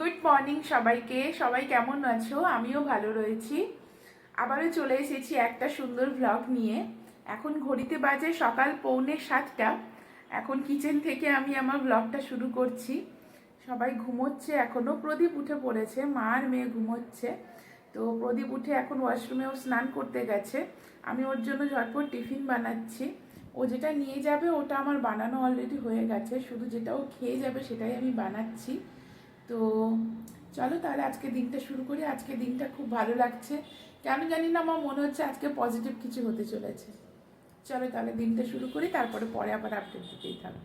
Good morning সবাইকে। সবাই কেমন আছো? আমিও ভালো রয়েছি। আবারও চলে এসেছি একটা সুন্দর ব্লগ নিয়ে। এখন ঘড়িতে বাজে সকাল পৌনে সাতটা। এখন কিচেন থেকে আমি আমার ব্লগটা শুরু করছি। সবাই ঘুমোচ্ছে এখনও প্রদীপ উঠে পড়েছে। মা আর মেয়ে ঘুমোচ্ছে। তো প্রদীপ উঠে এখন ওয়াশরুমেও স্নান করতে গেছে। আমি ওর জন্য ঝটপট টিফিন বানাচ্ছি। ও যেটা নিয়ে যাবে, ওটা আমার বানানো অলরেডি হয়ে গেছে। শুধু যেটা ও খেয়ে যাবে, সেটাই আমি বানাচ্ছি। তো চলো তাহলে আজকে দিনটা শুরু করি। আজকে দিনটা খুব ভালো লাগছে। কেন জানি না আমার মনে হচ্ছে আজকে পজিটিভ কিছু হতে চলেছে। চলো তাহলে দিনটা শুরু করি, তারপরে পরে আবার আপডেট দিতেই থাকব।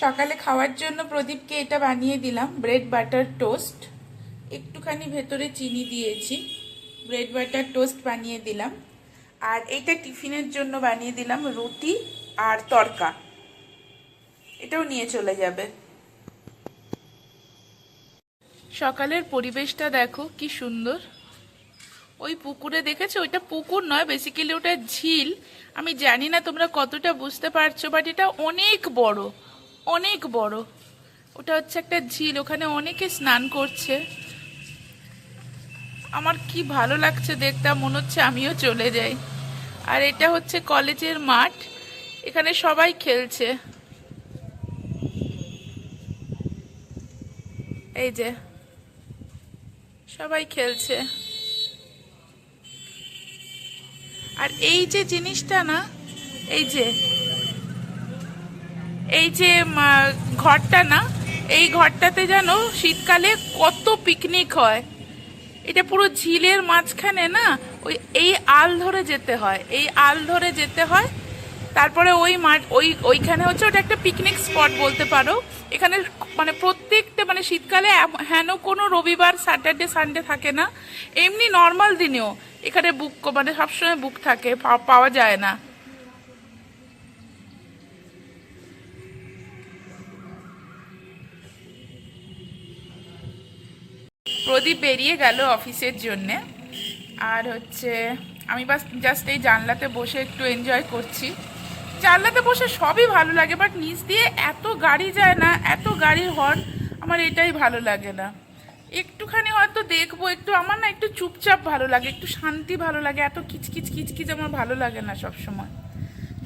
সকালে খাওয়ার জন্য প্রদীপকে এটা বানিয়ে দিলাম ব্রেড বাটার টোস্ট একটুখানি ভেতরে চিনি দিয়েছি ব্রেড বাটার টোস্ট বানিয়ে দিলাম। আর এটা টিফিনের জন্য বানিয়ে দিলাম রুটি আর তরকা। এটাও নিয়ে চলে যাবে। সকালের পরিবেশটা দেখো, কি সুন্দর। ওই পুকুরে দেখেছ? ওইটা পুকুর নয় বেসিক্যালি ওটা ঝিল। আমি জানি না তোমরা কতটা বুঝতে পারছ বাট এটা অনেক বড় অনেক বড়। ওটা হচ্ছে একটা ঝিল, ওখানে অনেকে স্নান করছে। আমার কি ভালো লাগছে দেখতে মনে হচ্ছে আমিও চলে যাই। আর এটা হচ্ছে কলেজের মাঠ, এখানে সবাই খেলছে। এই যে সবাই খেলছে। আর এই যে জিনিসটা না, এই যে এই যে ঘরটা না, এই ঘরটাতে যেন শীতকালে কত পিকনিক হয়। এটা পুরো ঝিলের মাঝখানে না, ওই, এই আল ধরে যেতে হয়, এই আল ধরে যেতে হয়। তারপরে ওই মাঠ, ওই, ওইখানে হচ্ছে ওটা একটা পিকনিক স্পট বলতে পারো। এখানে মানে প্রত্যেকটা মানে শীতকালে হেন কোনো রবিবার, স্যাটারডে, সানডে থাকে না। এমনি নর্মাল দিনেও। এখানে বুক মানে সবসময় বুক থাকে পাওয়া যায় না। প্রদীপ বেরিয়ে গেল অফিসের জন্যে। আর হচ্ছে, আমি বাস জাস্ট এই জানলাতে বসে একটু এনজয় করছি। জানলাতে বসে সবই ভালো লাগে বাট নিচ দিয়ে এত গাড়ি যায় না, এত গাড়ির হর্ন আমার এটাই ভালো লাগে না। একটুখানি হয়তো দেখব, একটু আমার না একটু চুপচাপ ভালো লাগে, একটু শান্তি ভালো লাগে, এত কিচকিচ কিচকিচ আমার ভালো লাগে না সব সময়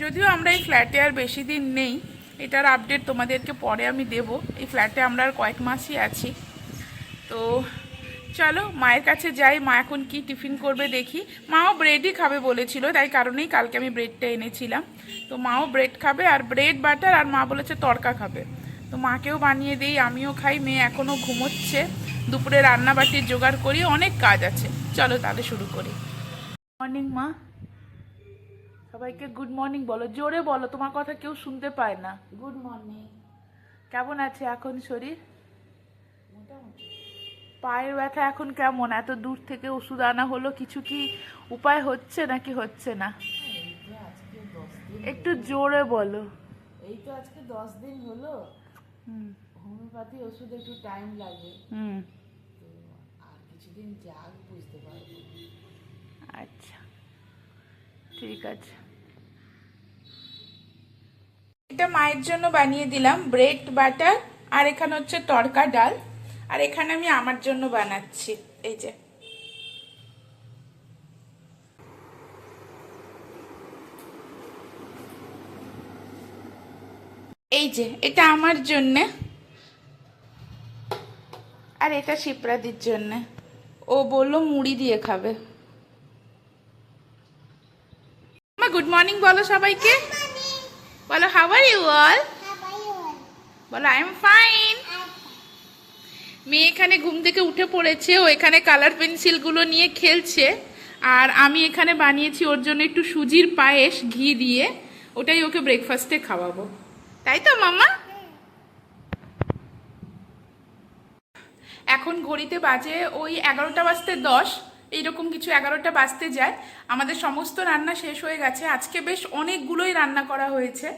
যদিও আমরা এই ফ্ল্যাটে আর বেশি দিন নেই, এটার আপডেট তোমাদেরকে পরে আমি দেব। এই ফ্ল্যাটে আমরা আর কয়েক মাসই আছি। তো চলো, মায়ের কাছে যাই, মা এখন কি টিফিন করবে দেখি। মাও ব্রেডই খাবে বলেছিল, তাই কারণেই কালকে আমি ব্রেডটা এনেছিলাম। তো মাও ব্রেড খাবে আর ব্রেড বাটার আর মা বলেছে তড়কা খাবে। তো মাকেও বানিয়ে দিই আমিও খাই মেয়ে এখনও ঘুমোচ্ছে। দুপুরে রান্নাবাটির জোগাড় করি অনেক কাজ আছে। চলো তাহলে শুরু করি। মর্নিং মা। সবাইকে গুড মর্নিং বলো। জোরে বলো তোমার কথা কেউ শুনতে পায় না। গুড মর্নিং কেমন আছে এখন শরীর? পায়ের ব্যথা এখন কেমন? এত দূর থেকে ওষুধ আনা হলো কিছু কি উপায় হচ্ছে নাকি হচ্ছে না? একটু জোরে বলো। এই তো আজকে দশ দিন হলো। হোমিওপ্যাথি ওষুধ একটু টাইম লাগে। হুম। তো আর কিছুদিন যাক বুঝতে পারব। আচ্ছা। ঠিক আছে। এটা মায়ের জন্য বানিয়ে দিলাম ব্রেড বাটার আর এখানে হচ্ছে তরকা ডাল। আর এখানে আমি আমার জন্য বানাচ্ছি। এই যে। এই যে এটা আমার জন্যে। আর এটা শিপ্রাদির জন্যে। ও বলল মুড়ি দিয়ে খাবে। গুড মর্নিং বলো সবাইকে। বলো হাউ আর ইউ অল বলো আই এম ফাইন মেয়ে এখানে ঘুম থেকে উঠে পড়েছে ও এখানে কালার পেন্সিলগুলো নিয়ে খেলছে। আর আমি এখানে বানিয়েছি ওর জন্য একটু সুজির পায়েস ঘি দিয়ে। ওটাই ওকে ব্রেকফাস্টে খাওয়াবো। তাই তো মামা এখন ঘড়িতে বাজে ওই এগারোটা বাজতে দশ, এইরকম কিছু এগারোটা বাজতে যায়। আমাদের সমস্ত রান্না শেষ হয়ে গেছে। আজকে বেশ অনেকগুলোই রান্না করা হয়েছে।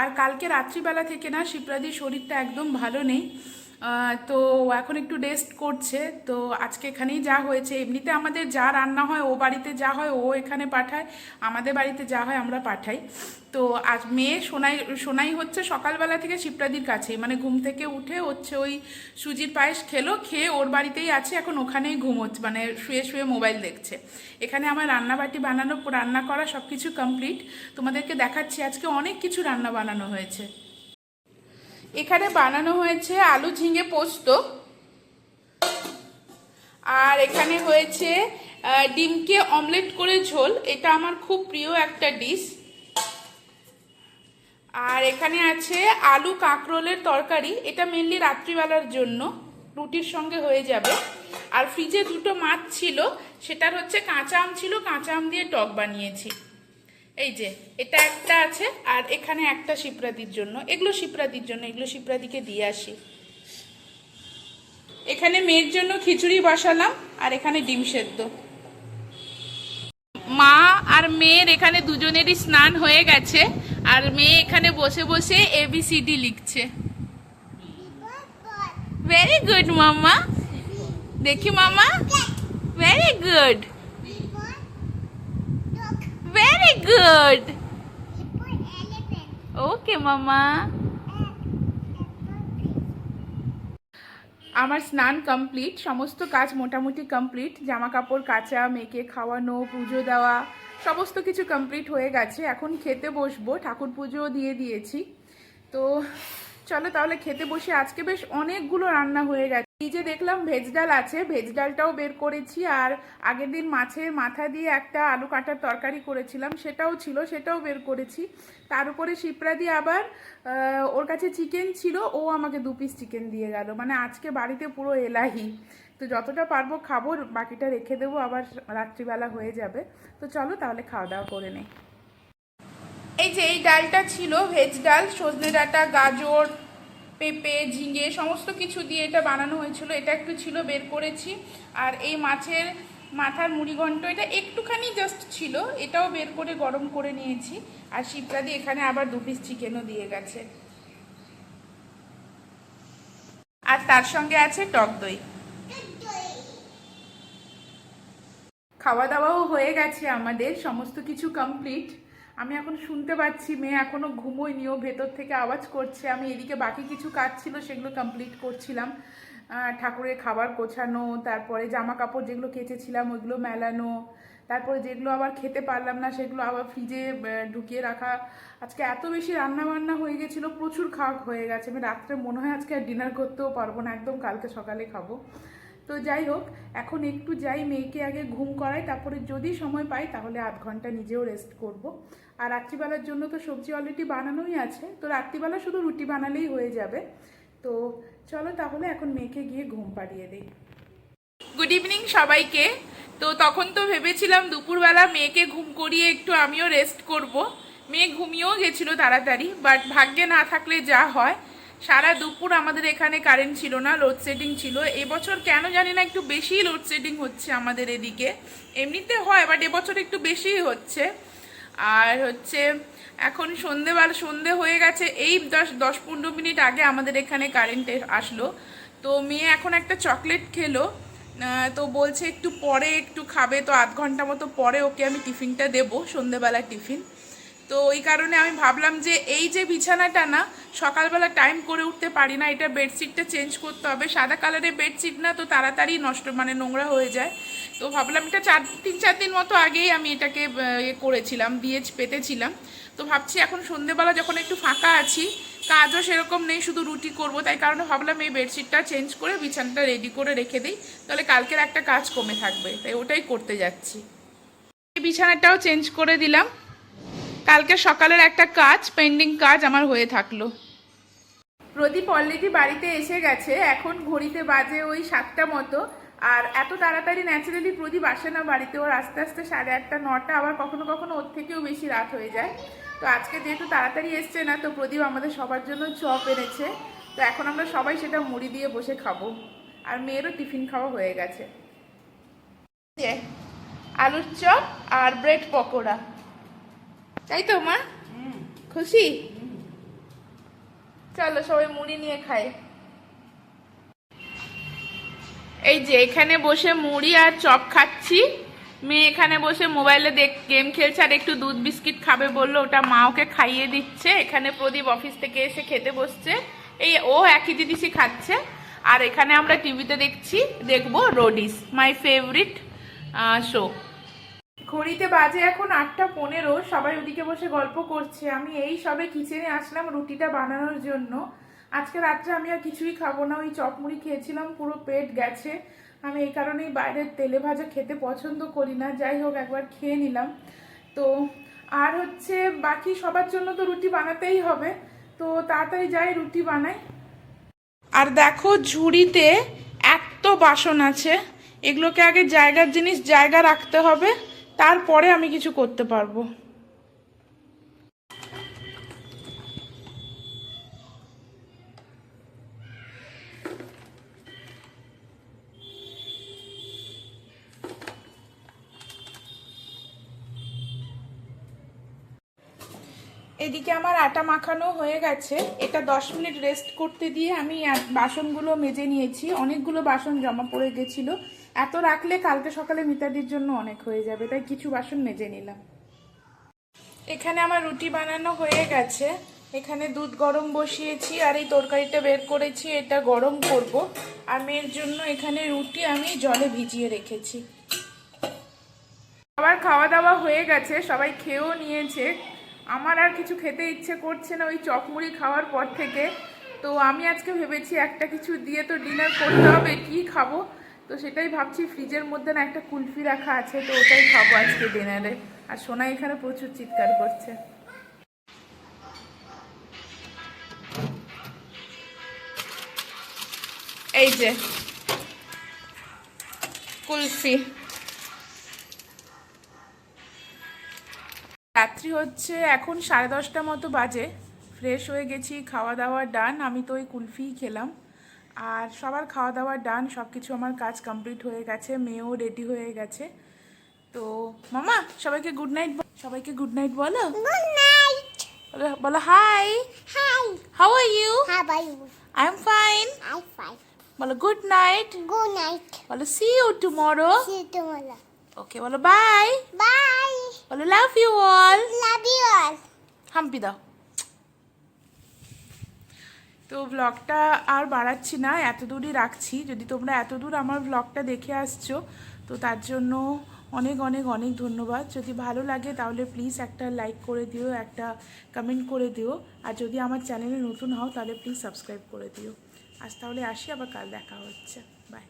আর কালকে রাত্রিবেলা থেকে না শিপ্রাদির শরীরটা একদম ভালো নেই। তো এখন একটু রেস্ট করছে। তো আজকে এখানেই যা হয়েছে, এমনিতে আমাদের যা রান্না হয়, ও বাড়িতে যা হয়, ও এখানে পাঠায়, আমাদের বাড়িতে যা হয় আমরা পাঠাই। তো আজ মেয়ে সোনাই সোনাই হচ্ছে সকালবেলা থেকে শিপ্রাদির কাছেই মানে ঘুম থেকে উঠে হচ্ছে ওই সুজির পায়েস খেলো, খেয়ে ওর বাড়িতেই আছে, এখন ওখানেই ঘুমোচ্ছে মানে শুয়ে শুয়ে মোবাইল দেখছে। এখানে আমার রান্নাবাটি বানানো, রান্না করা সব কিছু কমপ্লিট তোমাদেরকে দেখাচ্ছি, আজকে অনেক কিছু রান্না বানানো হয়েছে। এখানে বানানো হয়েছে আলু ঝিঙে পোস্ত। আর এখানে হয়েছে ডিমকে অমলেট করে ঝোল। এটা আমার খুব প্রিয় একটা ডিশ। আর এখানে আছে আলু কাঁকরোলের তরকারি। এটা মেনলি রাত্রিবেলার জন্য, রুটির সঙ্গে হয়ে যাবে। আর ফ্রিজে দুটো মাছ ছিল, সেটার হচ্ছে কাঁচা আম ছিল, কাঁচা আম দিয়ে টক বানিয়েছি। এই যে, এটা একটা আছে, আর এখানে একটা শিপ্রাদির জন্য। এগুলো শিপ্রাদির জন্য, এগুলো শিপ্রাদিকে দিয়ে আসি। এখানে মেয়ের জন্য খিচুড়ি বসালাম, আর এখানে ডিম সেদ্ধ। মা আর মেয়ের এখানে দুজনেরই স্নান হয়ে গেছে, আর মেয়ে এখানে বসে বসে এবিসিডি লিখছে। ভেরি গুড মামা দেখি মামা very good very good okay মামা আমার স্নান কমপ্লিট সমস্ত কাজ মোটামুটি কমপ্লিট জামা কাপড় কাচা মেয়েকে খাওয়ানো পুজো দেওয়া সমস্ত কিছু কমপ্লিট হয়ে গেছে। এখন খেতে বসবো ঠাকুর পুজোও দিয়ে দিয়েছি। তো চলো তাহলে খেতে বসে আজকে বেশ অনেকগুলো রান্না হয়ে গেছে। এই যে দেখলাম ভেজ ডাল আছে, ভেজ ডালটাও বের করেছি আর আগের দিন মাছের মাথা দিয়ে একটা আলু কাটার তরকারি করেছিলাম, সেটাও ছিল, সেটাও বের করেছি। তার উপরে শিপ্রা দিয়ে আবার ওর কাছে চিকেন ছিল, ও আমাকে দু পিস চিকেন দিয়ে গেল। মানে আজকে বাড়িতে পুরো এলাহি। তো যতটা পারব খাব, বাকিটা রেখে দেবো, আবার রাত্রিবেলা হয়ে যাবে। তো চলো তাহলে খাওয়া দাওয়া করে নেই। এই যে এই ডালটা ছিল, ভেজ ডাল, সজনে ডাঁটা, গাজর পেঁপে, ঝিঙে, সমস্ত কিছু দিয়ে এটা বানানো হয়েছিল। এটা একটু ছিল, বের করেছি। আর এই মাছের, মাথার মুড়িঘণ্ট এটা একটুখানি জাস্ট ছিল। এটাও বের করে গরম করে নিয়েছি। আর শিপ্রাদি এখানে আবার দু পিস চিকেনও দিয়ে গেছে। আর তার সঙ্গে আছে টক দই। খাওয়া দাওয়াও হয়ে গেছে আমাদের। সমস্ত কিছু কমপ্লিট আমি এখন শুনতে পাচ্ছি, মেয়ে এখনও ঘুমোয়নি, ও ভেতর থেকে আওয়াজ করছে। আমি এদিকে বাকি কিছু কাজ ছিল সেগুলো কমপ্লিট করছিলাম। ঠাকুরের খাবার গোছানো, তারপরে জামা কাপড় যেগুলো কেচেছিলাম ওইগুলো মেলানো, তারপরে যেগুলো আবার খেতে পারলাম না সেগুলো আবার ফ্রিজে ঢুকিয়ে রাখা। আজকে এত বেশি রান্না বান্না হয়ে গেছিল, প্রচুর খাওয়া হয়ে গেছে। আমি রাত্রে মনে হয় আজকে আর ডিনার করতেও পারব না, একদম কালকে সকালে খাব। তো যাই হোক, এখন একটু যাই মেয়েকে আগে ঘুম করাই, তারপরে যদি সময় পাই তাহলে আধ ঘণ্টা নিজেও রেস্ট করব। আর রাত্রিবেলার জন্য তো সবজি অলরেডি বানানোই আছে, তো রাত্রিবেলা শুধু রুটি বানালেই হয়ে যাবে। তো চলো তাহলে এখন মেয়েকে গিয়ে ঘুম পাড়িয়ে দিই। গুড ইভিনিং সবাইকে। তো তখন তো ভেবেছিলাম দুপুরবেলা মেয়েকে ঘুম করিয়ে একটু আমিও রেস্ট করব। মেয়ে ঘুমিয়েও গেছিল তাড়াতাড়ি বাট ভাগ্যে না থাকলে যা হয় সারা দুপুর আমাদের এখানে কারেন্ট ছিল না লোডশেডিং ছিল। এবছর কেন জানি না একটু বেশিই লোডশেডিং হচ্ছে আমাদের এদিকে। এমনিতে হয় বাট এবছর একটু বেশিই হচ্ছে। আর হচ্ছে, এখন সন্ধেবেলা, সন্ধে হয়ে গেছে, এই দশ দশ পনেরো মিনিট আগে আমাদের এখানে কারেন্ট আসলো। তো মেয়ে এখন একটা চকলেট খেলো। তো বলছে একটু পরে একটু খাবে, তো আধ ঘণ্টা মতো পরে ওকে আমি টিফিনটা দেবো, সন্ধেবেলা টিফিন তো ওই কারণে আমি ভাবলাম যে এই যে বিছানাটা না, সকালবেলা টাইম করে উঠতে পারি না, এটা বেডশিটটা চেঞ্জ করতে হবে। সাদা কালারের বেডশিট না, তো তাড়াতাড়ি নষ্ট মানে নোংরা হয়ে যায়। তো ভাবলাম এটা চার, তিন, চার দিন মতো আগেই আমি এটাকে ইয়ে করেছিলাম দিয়ে পেতেছিলাম। তো ভাবছি এখন সন্ধেবেলা যখন একটু ফাঁকা আছি, কাজও সেরকম নেই, শুধু রুটি করব। তাই কারণে ভাবলাম এই বেডশিটটা চেঞ্জ করে বিছানাটা রেডি করে রেখে দিই। তাহলে কালকের একটা কাজ কমে থাকবে। তাই ওটাই করতে যাচ্ছি। এই বিছানাটাও চেঞ্জ করে দিলাম। কালকে সকালের একটা কাজ পেন্ডিং কাজ আমার হয়ে থাকল। প্রদীপ অলরেডি বাড়িতে এসে গেছে, এখন ঘড়িতে বাজে ওই সাতটা মতো। আর এত তাড়াতাড়ি ন্যাচারালি প্রদীপ আসে না বাড়িতে, ওর আস্তে আস্তে সাড়ে আটটা, নটা, আবার কখনো কখনো ওর থেকেও বেশি রাত হয়ে যায়। তো আজকে যেহেতু তাড়াতাড়ি এসছে না, তো প্রদীপ আমাদের সবার জন্য চপ এনেছে। তো এখন আমরা সবাই সেটা মুড়ি দিয়ে বসে খাব। আর মেয়েরও টিফিন খাওয়া হয়ে গেছে। আলুর চপ আর ব্রেড পকোড়া। তাই তো মা খুশি? চলো সবাই মুড়ি নিয়ে খাই। এই যে এখানে বসে মুড়ি আর চপ খাচ্ছি। মেয়ে এখানে বসে মোবাইলে দেখ গেম খেলছে আর একটু দুধ বিস্কিট খাবে বলল ওটা মা ওকে খাইয়ে দিচ্ছে। এখানে প্রদীপ অফিস থেকে এসে খেতে বসছে। এই ও একই জিনিসই খাচ্ছে। আর এখানে আমরা টিভিতে দেখছি দেখব রোডিস মাই ফেভারিট শো ঘড়িতে বাজে এখন আটটা পনেরো, সবাই ওদিকে বসে গল্প করছে। আমি এই সবে কিচেনে আসলাম রুটিটা বানানোর জন্য। আজকে রাত্রে আমি আর কিছুই খাব না, ওই চপমুড়ি খেয়েছিলাম, পুরো পেট গেছে। আমি এই কারণেই বাইরের তেলে ভাজা খেতে পছন্দ করি না, যাই হোক একবার খেয়ে নিলাম। তো আর হচ্ছে বাকি সবার জন্য তো রুটি বানাতেই হবে, তো তাড়াতাড়ি যাই রুটি বানাই। আর দেখো ঝুড়িতে এত বাসন আছে, এগুলোকে আগে জায়গার জিনিস জায়গা রাখতে হবে। তারপরে আমি কিছু করতে পারব। এদিকে আমার আটা মাখানো হয়ে গেছে। এটা দশ মিনিট রেস্ট করতে দিয়ে আমি বাসনগুলো মেজে নিয়েছি। অনেকগুলো বাসন জমা পড়ে গেছিল। এত রাখলে কালকে সকালে মিতাদির জন্য অনেক হয়ে যাবে, তাই কিছু বাসন মেজে নিলাম। এখানে আমার রুটি বানানো হয়ে গেছে। এখানে দুধ গরম বসিয়েছি, আর এই তরকারিটা বের করেছি, এটা গরম করব। আর মেয়ের জন্য এখানে রুটি আমি জলে ভিজিয়ে রেখেছি। আবার খাওয়া দাওয়া হয়ে গেছে, সবাই খেয়েও নিয়েছে। আমার আর কিছু খেতে ইচ্ছে করছে না ওই চপমুড়ি খাওয়ার পর থেকে। তো আমি আজকে ভেবেছি একটা কিছু দিয়ে তো ডিনার করতে হবে, কি খাব? তো সেটাই ভাবছি, ফ্রিজের মধ্যে না একটা কুলফি রাখা আছে, তো ওটাই খাব আজকে ডিনারে। আর সোনা এখানে প্রচুর চিৎকার করছে। এই যে, কুলফি। রাত্রি হচ্ছে এখন সাড়ে দশটা মতো বাজে, ফ্রেশ হয়ে গেছি, খাওয়া দাওয়া ডান, আমি তো ওই কুলফিই খেলাম। আর সবার খাওয়া দাওয়া ডান সব কিছু আমার কাজ কমপ্লিট হয়ে গেছে মেয়েও রেডি হয়ে গেছে তো মামা সবাইকে গুড নাইট সবাইকে গুড নাইট বলো. বলো- hi Hi. How are you? I am fine. বলো গুড নাইট গুড নাইট বলো see you tomorrow you tomorrow. Okay বলো বাই Bye. বলো লাভ ইউ অল লাভ you all. হাম্পি দাও তো ব্লগটা আর বাড়াচ্ছি না এত দূরই রাখছি। যদি তোমরা এত দূর আমার ব্লগটা দেখে আসছো, তো তার জন্য অনেক অনেক অনেক ধন্যবাদ। যদি ভালো লাগে তাহলে প্লিজ একটা লাইক করে দিও, একটা কমেন্ট করে দিও। আর যদি আমার চ্যানেলে নতুন হও তাহলে প্লিজ সাবস্ক্রাইব করে দিও। আজ তাহলে আসি, আবার কাল দেখা হচ্ছে। বাই